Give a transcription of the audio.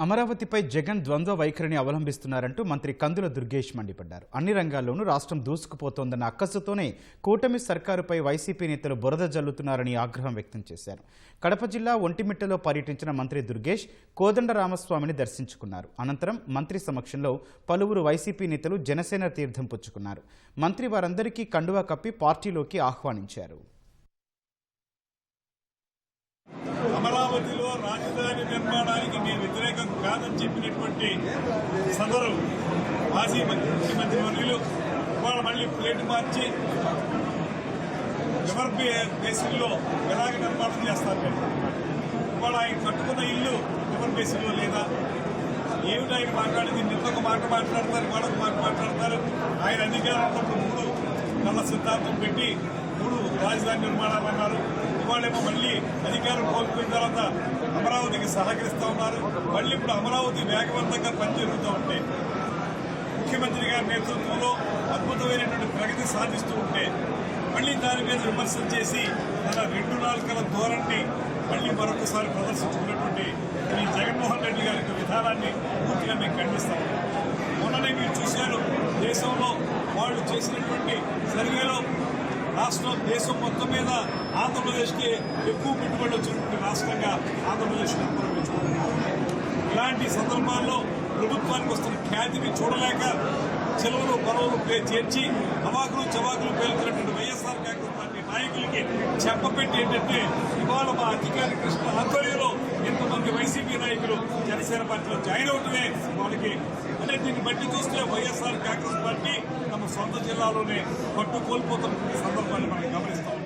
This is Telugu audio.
అమరావతిపై జగన్ ద్వంద్వ వైఖరిని అవలంబిస్తున్నారంటూ మంత్రి కందుల దుర్గేష్ మండిపడ్డారు. అన్ని రంగాల్లోనూ రాష్ట్రం దూసుకుపోతోందన్న అక్కసుతోనే కూటమి సర్కారుపై వైసీపీ నేతలు బురద జల్లుతున్నారని ఆగ్రహం వ్యక్తం చేశారు. కడప జిల్లా ఒంటిమిట్టలో పర్యటించిన మంత్రి దుర్గేష్ కోదండరామస్వామిని దర్శించుకున్నారు. అనంతరం మంత్రి సమక్షంలో పలువురు వైసీపీ నేతలు జనసేన తీర్థం పుచ్చుకున్నారు. మంత్రి వారందరికీ కండువా కప్పి పార్టీలోకి ఆహ్వానించారు. అమరావతిలో రాజధాని నిర్మాణానికి నేను వ్యతిరేకం కాదని చెప్పినటువంటి సదరు మాజీ ముఖ్యమంత్రి వర్యులు ఇవాళ మళ్ళీ ప్లేట్ మార్చి రివర్ బే- బేసిన్లో ఎలాగ నిర్మాణం చేస్తారు ఇవాళ ఆయన కట్టుకున్న ఇల్లు రివర్ బేసిన్లో లేదా? ఏమిటి ఆయన మాట్లాడింది నిన్న ఒక మాట మాట్లాడతారు ఇవాళ ఒక మాట మాట్లాడతారు? ఆయన అధికారంలో మూడు నల్ల సిద్ధాంతం పెట్టి మూడు రాజధాని నిర్మాణాలు అన్నారు. ఇవాళేమో మళ్ళీ అధికారం కోల్పోయిన తర్వాత అమరావతికి సహకరిస్తూ ఉన్నారు. మళ్ళీ ఇప్పుడు అమరావతి వేగవంతంగా పనిచేరుతూ ఉంటే ముఖ్యమంత్రి గారి నేతృత్వంలో అద్భుతమైనటువంటి ప్రగతి సాధిస్తూ ఉంటే మళ్ళీ దాని మీద విమర్శలు చేసి తన రెండు నాలుకల ధోరణి మళ్ళీ మరొకసారి ప్రదర్శించుకున్నటువంటి ఈ జగన్మోహన్ రెడ్డి గారి యొక్క విధానాన్ని పూర్తిగా మేము ఖండిస్తాం. మొన్ననే మీరు చూశారు దేశంలో వాళ్ళు చేసినటువంటి సర్వేలో రాష్ట్రం దేశం మొత్తం మీద ఆంధ్రప్రదేశ్కి ఎక్కువ పెట్టుబడి వచ్చినటువంటి రాష్ట్రంగా ఆంధ్రప్రదేశ్ ఇలాంటి సందర్భాల్లో ప్రభుత్వానికి వస్తున్న ఖ్యాతిని చూడలేక చెలవులు పొలవులు పే- చేర్చి అవాకులు చవాకులు పేలుతున్నటువంటి వైఎస్ఆర్ కాంగ్రెస్ పార్టీ నాయకులకి చెప్పపెట్టి ఏంటంటే ఇవాళ మా అధికారి కృష్ణ ఆధ్వర్యంలో ఎంతమంది వైసీపీ నాయకులు జనసేన పార్టీలో జాయిన్ అవటమే వాళ్ళకి అంటే దీన్ని బట్టి చూస్తే వైఎస్ఆర్ తమ సొంత జిల్లాలోనే పట్టు కోల్పోతున్న సందర్భాన్ని మనం గమనిస్తాం.